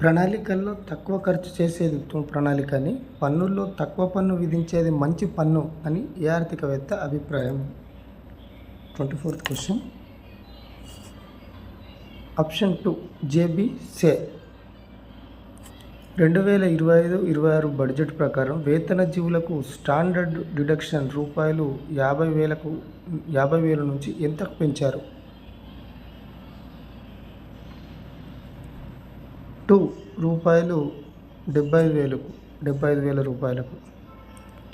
ప్రణాళికల్లో తక్కువ ఖర్చు చేసేది ఉత్తమ ప్రణాళిక అని పన్నుల్లో తక్కువ పన్ను విధించేది మంచి పన్ను అని ఏ ఆర్థికవేత్త అభిప్రాయం? Twenty fourth question. Option two J B. రెండు వేల ఇరవై ఐదు ఇరవై ఆరు బడ్జెట్ ప్రకారం వేతన జీవులకు స్టాండర్డ్ డిడక్షన్ రూపాయలు యాభై వేలకు యాభై వేల నుంచి ఎంతకు పెంచారు? టూ రూపాయలు డెబ్బై వేలకు డెబ్బై ఐదు వేల రూపాయలకు.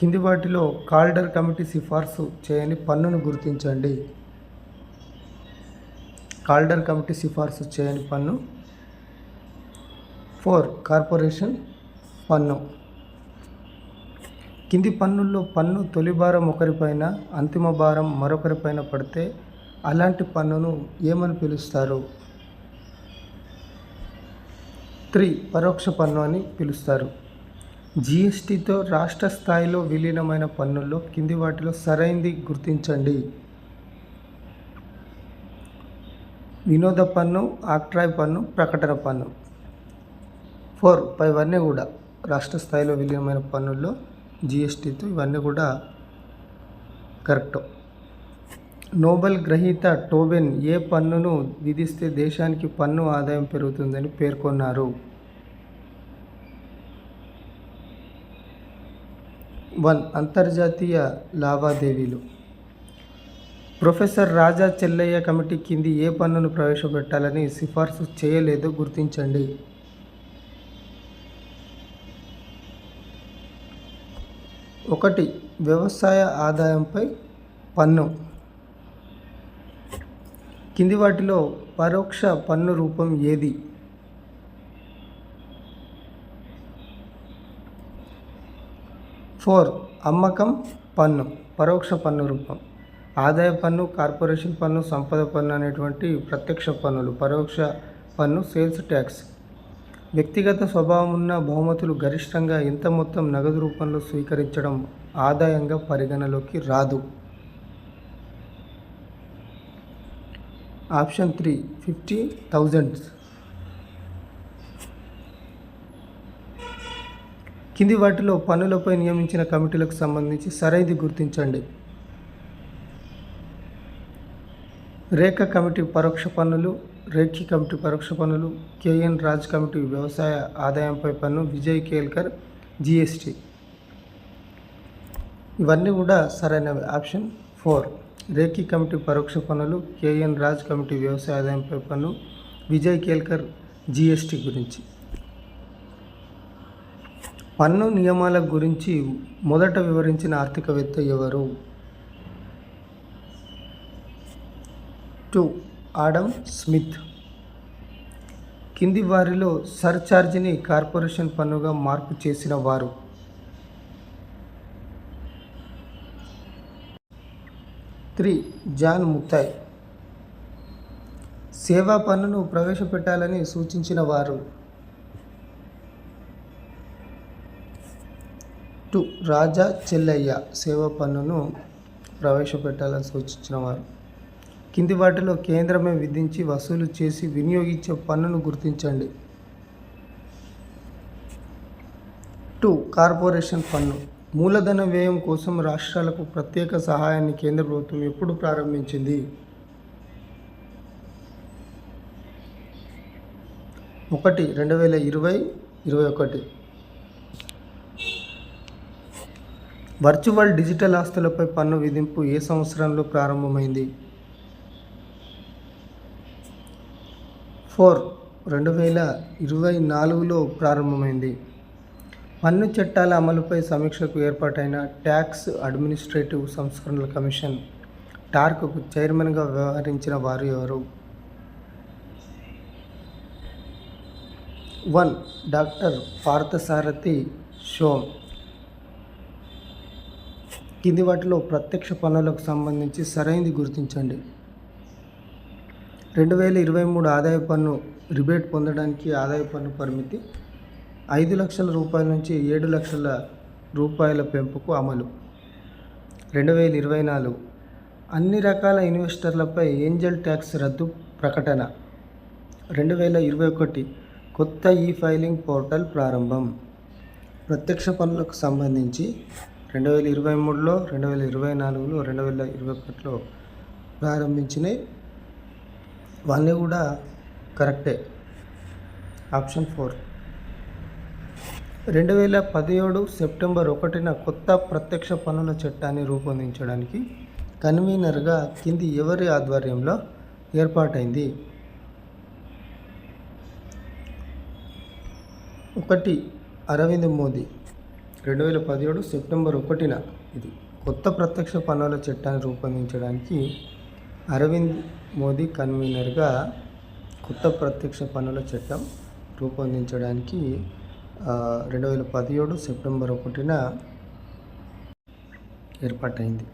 కింది వాటిలో కాల్డర్ కమిటీ సిఫార్సు చేయని పన్నును గుర్తించండి. కాల్డర్ కమిటీ సిఫార్సు చేయని పన్ను ఫోర్ కార్పొరేషన్ పన్ను. కింది పన్నుల్లో పన్ను తొలి భారం ఒకరిపైన అంతిమ భారం మరొకరిపైన పడితే అలాంటి పన్నును ఏమని పిలుస్తారు? త్రీ పరోక్ష పన్ను అని పిలుస్తారు. జిఎస్టీతో రాష్ట్ర స్థాయిలో విలీనమైన పన్నుల్లో కింది వాటిలో సరైంది గుర్తించండి. వినోద పన్ను ఆక్ట్రాయ్ పన్ను ప్రకటన పన్ను. ఫోర్ ఇవన్నీ కూడా రాష్ట్ర స్థాయిలో విలీనమైన పన్నుల్లో జిఎస్టితో ఇవన్నీ కూడా కరెక్ట్. నోబెల్ గ్రహీత టోబెన్ ఏ పన్నును విధిస్తే దేశానికి పన్ను ఆదాయం పెరుగుతుందని పేర్కొన్నారు. వన్ అంతర్జాతీయ లావాదేవీలు. ప్రొఫెసర్ రాజా చెల్లయ్య కమిటీ కింది ఏ పన్నును ప్రవేశపెట్టాలని సిఫార్సు చేయలేదో గుర్తించండి. ఒకటి వ్యవసాయ ఆదాయంపై పన్ను. కింది వాటిలో పరోక్ష పన్ను రూపం ఏది? ఫోర్. అమ్మకం పన్ను పరోక్ష పన్ను రూపం. ఆదాయ పన్ను కార్పొరేషన్ పన్ను సంపద పన్ను అనేటువంటి ప్రత్యక్ష పన్నులు పరోక్ష పన్ను సేల్స్ ట్యాక్స్. వ్యక్తిగత స్వభావం ఉన్న బహుమతులు గరిష్టంగా ఎంత మొత్తం నగదు రూపంలో స్వీకరించడం ఆదాయంగా పరిగణలోకి రాదు? Option three fifty thousands. కింది వాటిలో పన్నులపై నియమించిన కమిటీలకు సంబంధించి సరైనది గుర్తించండి. రేఖ కమిటీ పరోక్ష పన్నులు రేఖి కమిటీ పరోక్ష పన్నులు కేఎన్ రాజ్ కమిటీ వ్యవసాయ ఆదాయంపై పన్ను విజయ్ కేల్కర్ జిఎస్టి. ఇవన్నీ కూడా సరైనవి. Option four. రేఖీ కమిటీ పరోక్ష పన్నులు కేఎన్ రాజ్ కమిటీ వ్యవసాయ ఆదాయంపై పన్ను విజయ్ కేల్కర్ జిఎస్టి గురించి. పన్ను నియమాల గురించి మొదట వివరించిన ఆర్థికవేత్త ఎవరు? టూ. Adam Smith. కింది వారిలో సర్ఛార్జిని కార్పొరేషన్ పన్నుగా మార్పు చేసిన వారు. Three John Mathai. సేవా పన్నును ప్రవేశపెట్టాలని సూచించిన వారు. టూ రాజా చెల్లయ్య సేవా పన్నును ప్రవేశపెట్టాలని సూచించిన వారు. కింది వాటిలో కేంద్రమే విధించి వసూలు చేసి వినియోగించే పన్నును గుర్తించండి. టూ కార్పొరేషన్ పన్ను. మూలధన వ్యయం కోసం రాష్ట్రాలకు ప్రత్యేక సహాయాన్ని కేంద్ర ప్రభుత్వం ఎప్పుడు ప్రారంభించింది? ఒకటి రెండు వేల ఇరవై ఇరవై ఒకటి. వర్చువల్ డిజిటల్ ఆస్తులపై పన్ను విధింపు ఏ సంవత్సరంలో ప్రారంభమైంది? ఫోర్ రెండు వేల ఇరవై నాలుగులో ప్రారంభమైంది. పన్ను చట్టాల అమలుపై సమీక్షకు ఏర్పాటైన ట్యాక్స్ అడ్మినిస్ట్రేటివ్ సంస్కరణల కమిషన్ టార్క్కు చైర్మన్గా వ్యవహరించిన వారు ఎవరు? One doctor Parthasarathi Shome. కింది వాటిలో ప్రత్యక్ష పన్నులకు సంబంధించి సరైనది గుర్తించండి. రెండు వేల ఇరవై మూడు ఆదాయ పన్ను రిబేట్ పొందడానికి ఆదాయ పన్ను పరిమితి ఐదు లక్షల రూపాయల నుంచి ఏడు లక్షల రూపాయల పెంపుకు అమలు. రెండు వేల ఇరవై నాలుగు. అన్ని రకాల ఇన్వెస్టర్లపై ఏంజల్ ట్యాక్స్ రద్దు ప్రకటన. రెండు వేల ఇరవై ఒకటి కొత్త ఈ ఫైలింగ్ పోర్టల్ ప్రారంభం. ప్రత్యక్ష పన్నులకు సంబంధించి రెండు వేల ఇరవై మూడులో రెండు వేల ఇరవై నాలుగులో రెండు వేల ఇరవై ఒకటిలో ప్రారంభించినాయి. ఇవన్నీ కూడా కరెక్టే. Option four. రెండు వేల పదిహేడు సెప్టెంబర్ ఒకటిన కొత్త ప్రత్యక్ష పన్నుల చట్టాన్ని రూపొందించడానికి కన్వీనర్గా కింది ఎవరి ఆధ్వర్యంలో ఏర్పాటైంది? ఒకటి అరవింద్ మోదీ. రెండు వేల పదిహేడు సెప్టెంబర్ ఒకటిన ఇది కొత్త ప్రత్యక్ష పన్నుల చట్టాన్ని రూపొందించడానికి అరవింద్ మోదీ కన్వీనర్గా కొత్త ప్రత్యక్ష పన్నుల చట్టం రూపొందించడానికి రెండు వేల పదిహేడు సెప్టెంబర్ ఒకటిన ఏర్పాటైంది.